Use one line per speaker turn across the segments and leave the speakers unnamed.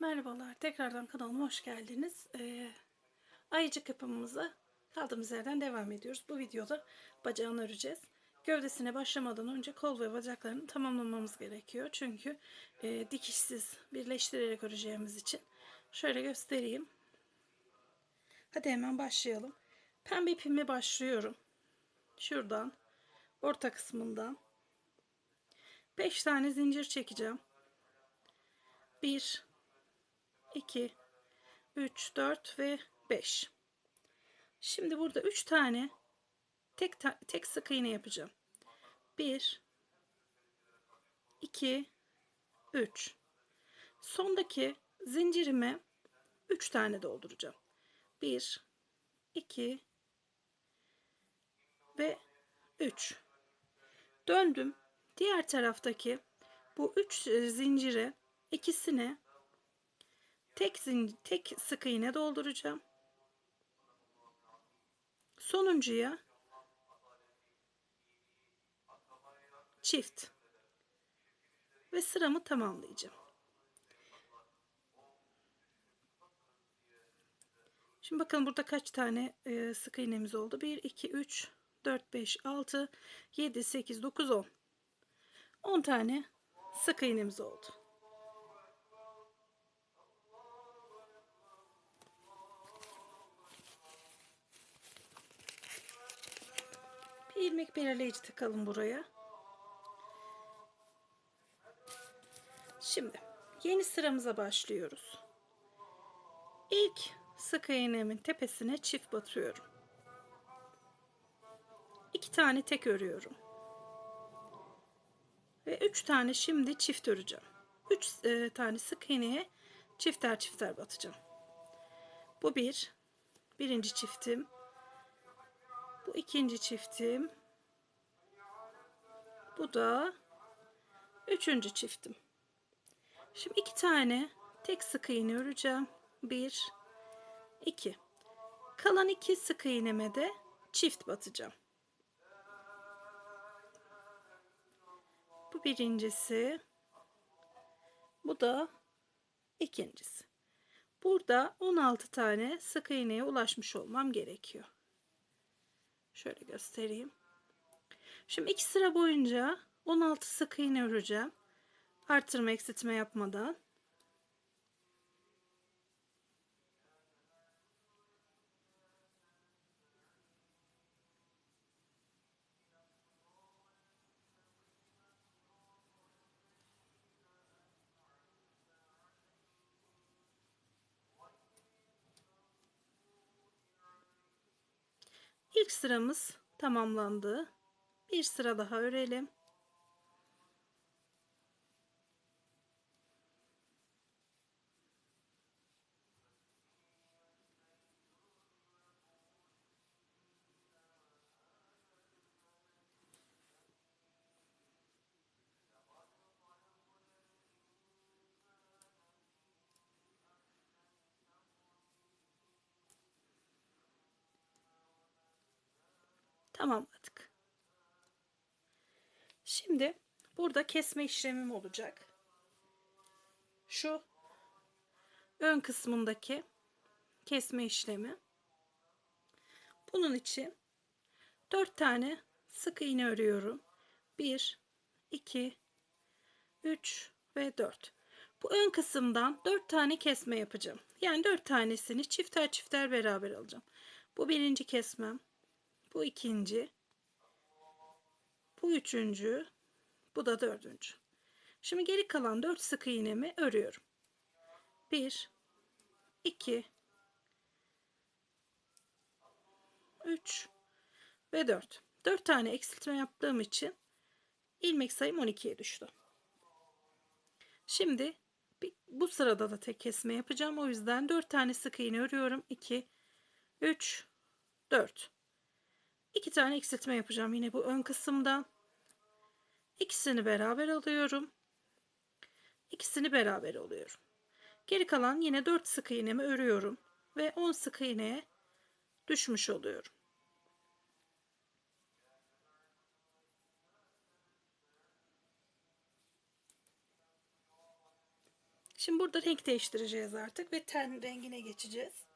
Merhabalar, tekrardan kanalıma hoş geldiniz. Ee, ayıcık yapımımıza kaldığımız yerden devam ediyoruz. Bu videoda bacağını öreceğiz. Gövdesine başlamadan önce kol ve bacaklarını tamamlamamız gerekiyor. Çünkü e, dikişsiz birleştirerek öreceğimiz için. Şöyle göstereyim. Hadi hemen başlayalım. Pembe ipimi başlıyorum. Şuradan, orta kısmından 5 tane zincir çekeceğim. 1 2 3 4 ve 5 şimdi burada 3 tane tek tek sık iğne yapacağım. 1 2 3 sondaki zincirime 3 tane dolduracağım. 1 2 ve 3 döndüm. Diğer taraftaki bu 3 zincire ikisine tek zincir, tek sık iğne dolduracağım. Sonuncuya çift ve sıramı tamamlayacağım. Şimdi bakın burada kaç tane e, sık iğnemiz oldu? 1, 2, 3, 4, 5, 6, 7, 8, 9, 10. 10 tane sık iğnemiz oldu. İlmek belirleyici takalım buraya. Şimdi yeni sıramıza başlıyoruz. İlk sık iğnemin tepesine çift batıyorum. İki tane tek örüyorum. Ve üç tane şimdi çift öreceğim. Üç e, tane sık iğneye çifter çifter batacağım. Bu bir. Birinci çiftim. Bu ikinci çiftim. Bu da üçüncü çiftim. Şimdi iki tane tek sık iğne öreceğim. Bir, iki. Kalan iki sık iğneme de çift batacağım. Bu birincisi. Bu da ikincisi. Burada 16 tane sık iğneye ulaşmış olmam gerekiyor. Şöyle göstereyim. Şimdi iki sıra boyunca 16 sık iğne öreceğim. Artırma eksiltme yapmadan. İlk sıramız tamamlandı. Bir sıra daha örelim. Tamamladık. Şimdi burada kesme işlemim olacak. Şu ön kısmındaki kesme işlemi. Bunun için 4 tane sık iğne örüyorum. 1 2 3 ve 4. Bu ön kısımdan 4 tane kesme yapacağım. Yani 4 tanesini çifter çifter beraber alacağım. Bu birinci kesmem. Bu ikinci. Bu üçüncü. Bu da dördüncü. Şimdi geri kalan dört sık iğnemi örüyorum. Bir, iki, üç ve dört. Dört tane eksiltme yaptığım için ilmek sayım 12'ye düştü. Şimdi bu sırada da tek kesme yapacağım. O yüzden 4 tane sık iğne örüyorum. 2 3 4 İki tane eksiltme yapacağım yine bu ön kısımdan. İkisini beraber alıyorum. İkisini beraber alıyorum. Geri kalan yine 4 sık iğnemi örüyorum ve 10 sık iğneye düşmüş oluyorum. Şimdi burada renk değiştireceğiz artık ve ten rengine geçeceğiz.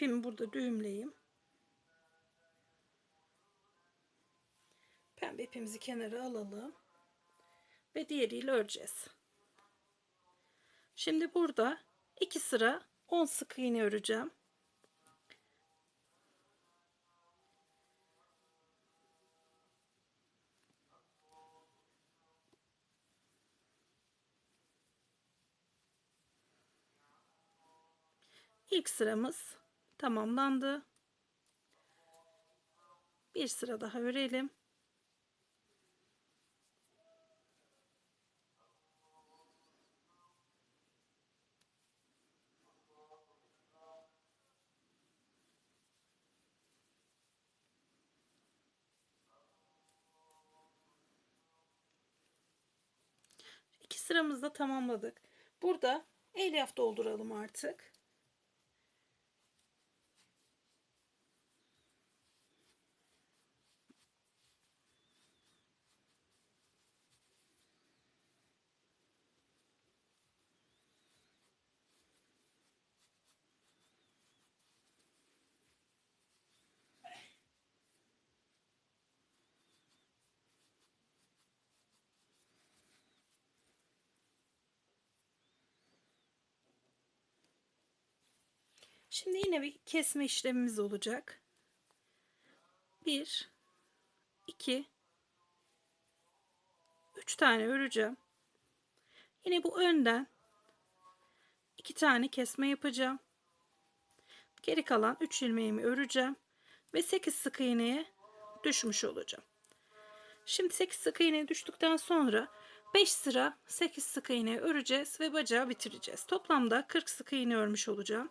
İpimi burada düğümleyeyim. Pembe ipimizi kenara alalım. Ve diğeriyle öreceğiz. Şimdi burada iki sıra 10 sık iğne öreceğim. İlk sıramız tamamlandı. Bir sıra daha örelim. İki sıramızı da tamamladık. Burada elyaf dolduralım artık. Şimdi yine bir kesme işlemimiz olacak. 1 2 3 tane öreceğim. Yine bu önden 2 tane kesme yapacağım. Geri kalan 3 ilmeğimi öreceğim ve 8 sık iğneye düşmüş olacağım. Şimdi 8 sık iğneye düştükten sonra 5 sıra 8 sık iğne öreceğiz ve bacağı bitireceğiz. Toplamda 40 sık iğne örmüş olacağım.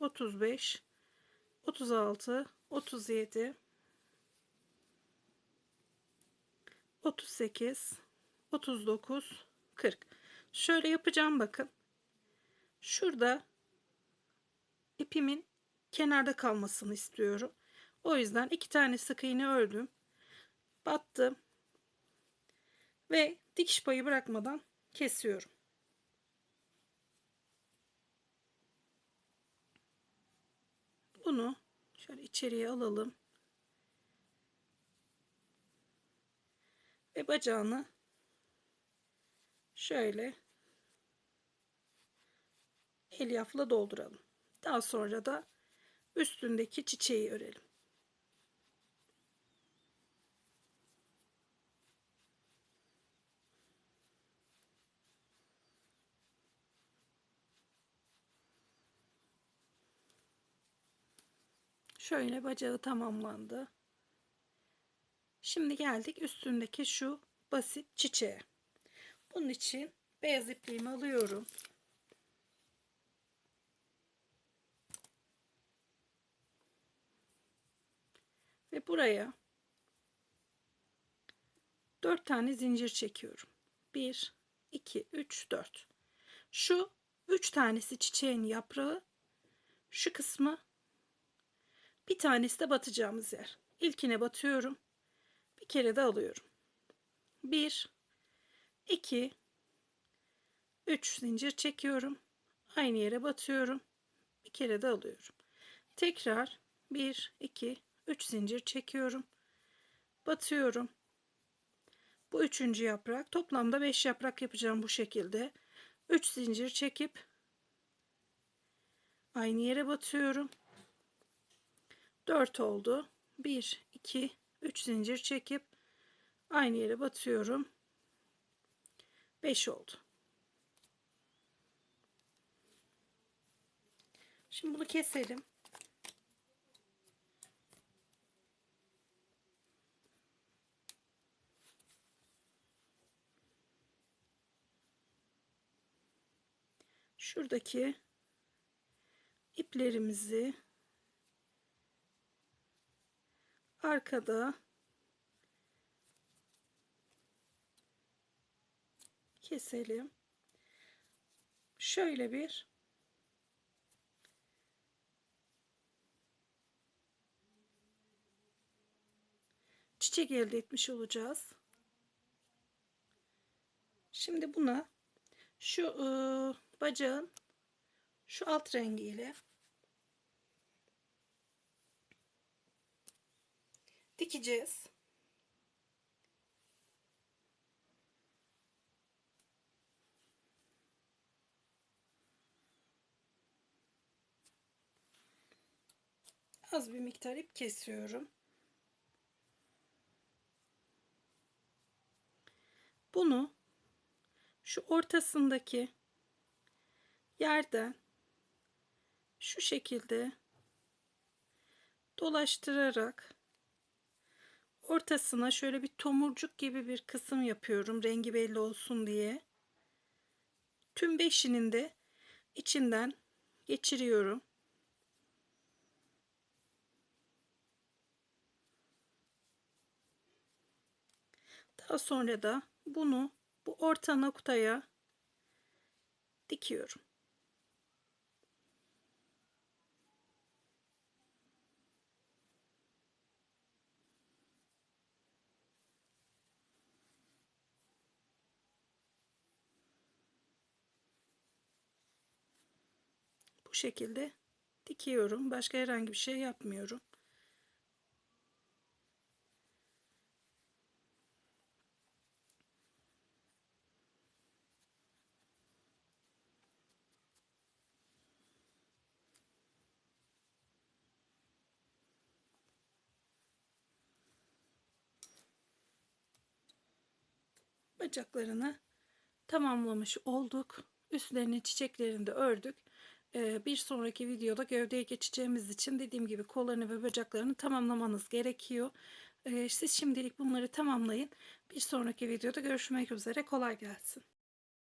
35 36 37 38 39 40 şöyle yapacağım bakın. Şurada ipimin kenarda kalmasını istiyorum. O yüzden iki tane sık iğne ördüm battım ve dikiş payı bırakmadan kesiyorum bunu şöyle içeriye alalım. Ve bacağını şöyle elyafla dolduralım. Daha sonra da üstündeki çiçeği örelim. Şöyle bacağı tamamlandı. Şimdi geldik üstündeki şu basit çiçeğe. Bunun için beyaz ipliğimi alıyorum. Ve buraya 4 tane zincir çekiyorum. 1 2 3 4. Şu 3 tanesi çiçeğin yaprağı. Şu kısmı bir tanesi de batacağımız yer. İlkine batıyorum. Bir kere de alıyorum. 1 2 3 zincir çekiyorum. Aynı yere batıyorum. Bir kere de alıyorum. Tekrar 1 2 3 zincir çekiyorum. Batıyorum. Bu üçüncü yaprak. Toplamda 5 yaprak yapacağım bu şekilde. 3 zincir çekip aynı yere batıyorum. 4 oldu. 1 2 3 zincir çekip aynı yere batıyorum. 5 oldu. Şimdi bunu keselim. Şuradaki iplerimizi arkada keselim. Şöyle bir çiçek elde etmiş olacağız. Şimdi buna şu e, bacağın şu alt rengiyle dikeceğiz. Az bir miktar ip kesiyorum. Bunu şu ortasındaki yerden şu şekilde dolaştırarak ortasına şöyle bir tomurcuk gibi bir kısım yapıyorum rengi belli olsun diye. Tüm beşinin de içinden geçiriyorum. Daha sonra da bunu bu orta noktaya dikiyorum. Bu şekilde dikiyorum. Başka herhangi bir şey yapmıyorum. bacaklarını tamamlamış olduk. Üstlerini çiçeklerini de ördük. Bir sonraki videoda gövdeye geçeceğimiz için dediğim gibi kollarını ve bacaklarını tamamlamanız gerekiyor. Siz şimdilik bunları tamamlayın. Bir sonraki videoda görüşmek üzere. Kolay gelsin.